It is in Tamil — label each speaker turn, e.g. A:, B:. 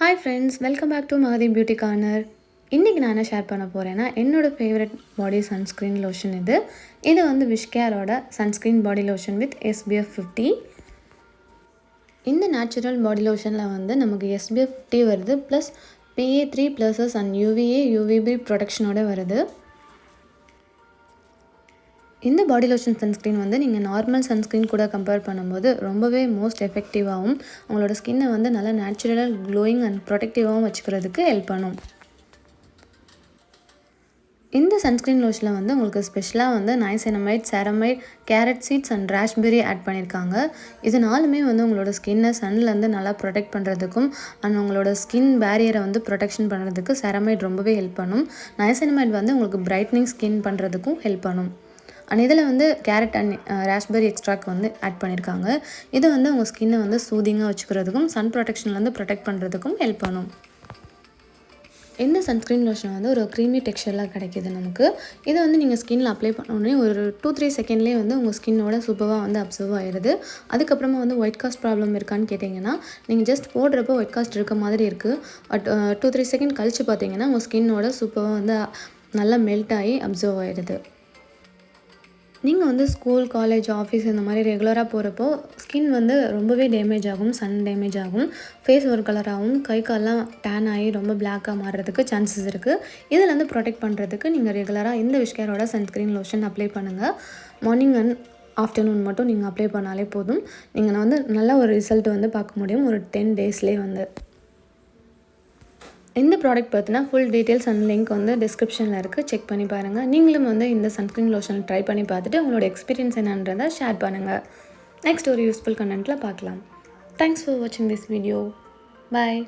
A: Hi friends welcome back to Magathi beauty corner இன்றைக்கி நான் என்ன ஷேர் பண்ண போகிறேன்னா என்னோடய ஃபேவரட் பாடி சன்ஸ்க்ரீன் லோஷன் இது. இது வந்து விஷ்கேரோட sunscreen body lotion with SPF fifty இந்த நேச்சுரல் பாடி லோஷனில் வந்து நமக்கு எஸ்பிஎஃப் ஃபிஃப்டி வருது plus PA three pluses and UVA UVB ப்ரொடக்ஷனோட வருது. இந்த பாடி லோஷன் சன்ஸ்க்ரீன் வந்து நீங்கள் நார்மல் சன்ஸ்க்ரீன் கூட கம்பேர் பண்ணும்போது ரொம்பவே மோஸ்ட் எஃபெக்டிவாகவும் உங்களோட ஸ்கின்னை வந்து நல்லா நேச்சுரலாக க்ளோயிங் அண்ட் ப்ரொடெக்டிவாகவும் வச்சுக்கிறதுக்கு ஹெல்ப் பண்ணும். இந்த சன்ஸ்க்ரீன் லோஷனில் வந்து உங்களுக்கு ஸ்பெஷலாக வந்து niacinamide ceramide carrot seeds and raspberry add பண்ணியிருக்காங்க இதனாலுமே வந்து உங்களோட ஸ்கின்னை சன்லேருந்து நல்லா ப்ரொடெக்ட் பண்ணுறதுக்கும் அண்ட் உங்களோட ஸ்கின் பேரியரை வந்து ப்ரொடெக்ஷன் பண்ணுறதுக்கு சேரமைட் ரொம்பவே ஹெல்ப் பண்ணும். நைசெனமைட் வந்து உங்களுக்கு பிரைட்னிங் ஸ்கின் பண்ணுறதுக்கும் ஹெல்ப் பண்ணும். அண்ட் இதில் வந்து கேரட் அண்ட் ராஸ்பெரி எக்ஸ்ட்ராக் வந்து ஆட் பண்ணியிருக்காங்க. இது வந்து உங்கள் ஸ்கின்னை வந்து சூதிங்காக வச்சுக்கிறதுக்கும் சன் ப்ரொடெக்ஷன்லேருந்து ப்ரொடெக்ட் பண்ணுறதுக்கும் ஹெல்ப் பண்ணும். இந்த சன்ஸ்க்ரீன் லோஷன் வந்து ஒரு க்ரீமி டெக்ஸ்சரில் கிடைக்கிது நமக்கு. இதை வந்து நீங்கள் ஸ்கின்னில் அப்ளை பண்ணோடனே ஒரு டூ த்ரீ செகண்ட்லேயே வந்து உங்கள் ஸ்கின்னோட சூப்பராக வந்து அப்சர்வ் ஆயிடுது. அதுக்கப்புறமா வந்து ஒயிட் காஸ்ட் ப்ராப்ளம் இருக்கான்னு கேட்டிங்கன்னா நீங்கள் ஜஸ்ட் போடுறப்போ ஒயிட் காஸ்ட் இருக்க மாதிரி இருக்குது பட் டூ த்ரீ செகண்ட் கழித்து பார்த்தீங்கன்னா உங்கள் ஸ்கின்னோட சூப்பராக வந்து நல்லா மெல்ட் ஆகி அப்சர்வ் ஆயிடுது. நீங்கள் வந்து ஸ்கூல் காலேஜ் ஆஃபீஸ் இந்த மாதிரி ரெகுலராக போகிறப்போ ஸ்கின் வந்து ரொம்பவே டேமேஜ் ஆகும் சன் டேமேஜ் ஆகும் ஃபேஸ் ஒரு கலராகவும் கை கால்லாம் டேன் ஆகி ரொம்ப பிளாக்காக மாறுறதுக்கு சான்சஸ் இருக்குது இதில் வந்து ப்ரொடெக்ட் பண்ணுறதுக்கு நீங்கள் ரெகுலராக இந்த விஷ்கேரோட சன்ஸ்க்ரீன் லோஷன் அப்ளை பண்ணுங்கள் மார்னிங் அண்ட் ஆஃப்டர்நூன் மட்டும் நீங்கள் அப்ளை பண்ணாலே போதும். நீங்கள் வந்து நல்ல ஒரு ரிசல்ட் வந்து பார்க்க முடியும். ஒரு டென் டேஸ்லேயே வந்து. இந்த ப்ராடக்ட் பார்த்தீங்கன்னா ஃபுல் டீட்டெயில்ஸ் அண்ட் லிங்க் வந்து டிஸ்கிரிப்ஷனில் இருக்குது செக் பண்ணி பாருங்கள் நீங்களும் வந்து இந்த சன்ஸ்க்ரீன் லோஷன் ட்ரை பண்ணி பார்த்துட்டு உங்களோட எக்ஸ்பீரியன்ஸ் என்னன்றதை ஷேர் பண்ணுங்கள் நெக்ஸ்ட் ஒரு யூஸ்ஃபுல் கண்டென்ட்டில் பார்க்கலாம். தேங்க்ஸ் ஃபார் வாட்சிங் திஸ் வீடியோ பாய்